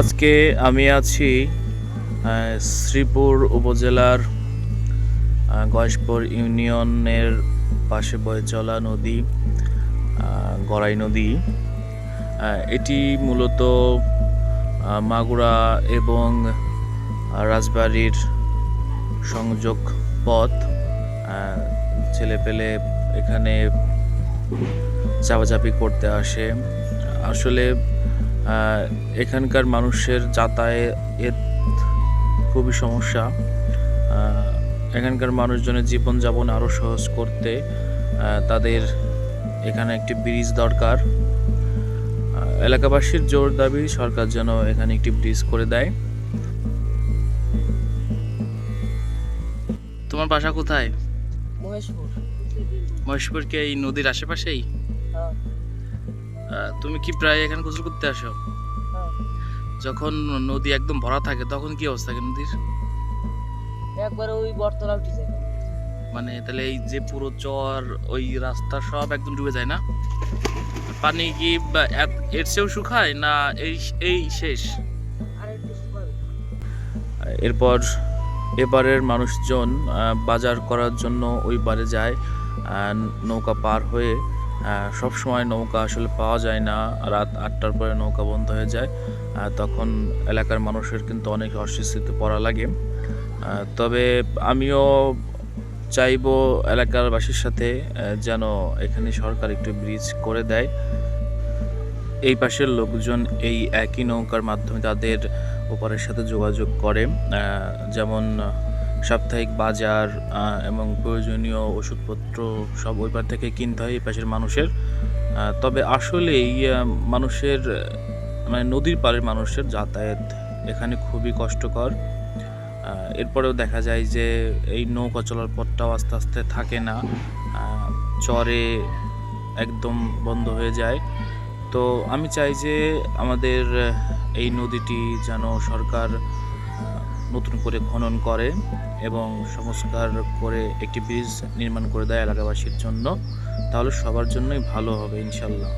আজকে আমি আছি শ্রীপুর উপজেলার গয়েশপুর ইউনিয়নের পাশে বয়ে চলা নদী গড়াই নদী। এটি মূলত মাগুরা এবং রাজবাড়ির সংযোগ পথ। ছেলেপেলে এখানে চাপাচাপি করতে আসে। আসলে এখানকার মানুষের যাতায়াত খুবই সমস্যা। এখানকার মানুষজনের জীবনযাপন আরও সহজ করতে তাদের এখানে একটি ব্রিজ দরকার। এলাকাবাসীর জোর দাবি সরকার যেন এখানে একটি ব্রিজ করে দেয়। তোমার বাসা কোথায়? মহেশপুর। মহেশপুর কি এই নদীর আশেপাশেই? হ্যাঁ। তুমি কি প্রায় এখানে গোসল করতে আসো? হ্যাঁ। যখন নদী একদম ভরা থাকে তখন কি অবস্থা থাকে নদীর? একবার ওই বটতলা উঠে যায়। মানে তাহলে এই যে পুরো চর ওই রাস্তা সব একদম ডুবে যায় না? পানি কি এর চেয়েও শুকায় না এই এই শেষ? এরপর এবারের মানুষজন বাজার করার জন্য ওই পারে যায় নৌকা পার হয়ে সব সময় নৌকা আসলে পাওয়া যায় না। রাত আটটার পরে নৌকা বন্ধ হয়ে যায়। তখন এলাকার মানুষের কিন্তু অনেক অস্বস্তিতে পড়া লাগে। তবে আমিও চাইব এলাকারবাসীর সাথে যেন এখানে সরকার একটু ব্রিজ করে দেয়। এই পাশের লোকজন এই একই নৌকার মাধ্যমে তাদের ওপারের সাথে যোগাযোগ করে। যেমন সাপ্তাহিক বাজার এবং প্রয়োজনীয় ওষুধপত্র সব ওই পার থেকে কিনতে হয় এই পাশের মানুষের। তবে আসলেই আহ, মানুষের মানে নদীর পাড়ের মানুষের যাতায়াত এখানে খুবই কষ্টকর। এরপরেও দেখা যায় যে এই নৌকা চলার পথটাও আস্তে আস্তে থাকে না। চরে একদম বন্ধ হয়ে যায়। তো আমি চাই যে আমাদের এই নদীটি যেন সরকার নতুন করে খনন করে এবং সংস্কার করে একটি ব্রিজ নির্মাণ করে দেয় এলাকাবাসীর জন্য, তাহলে সবার জন্যই ভালো হবে, ইনশাল্লাহ।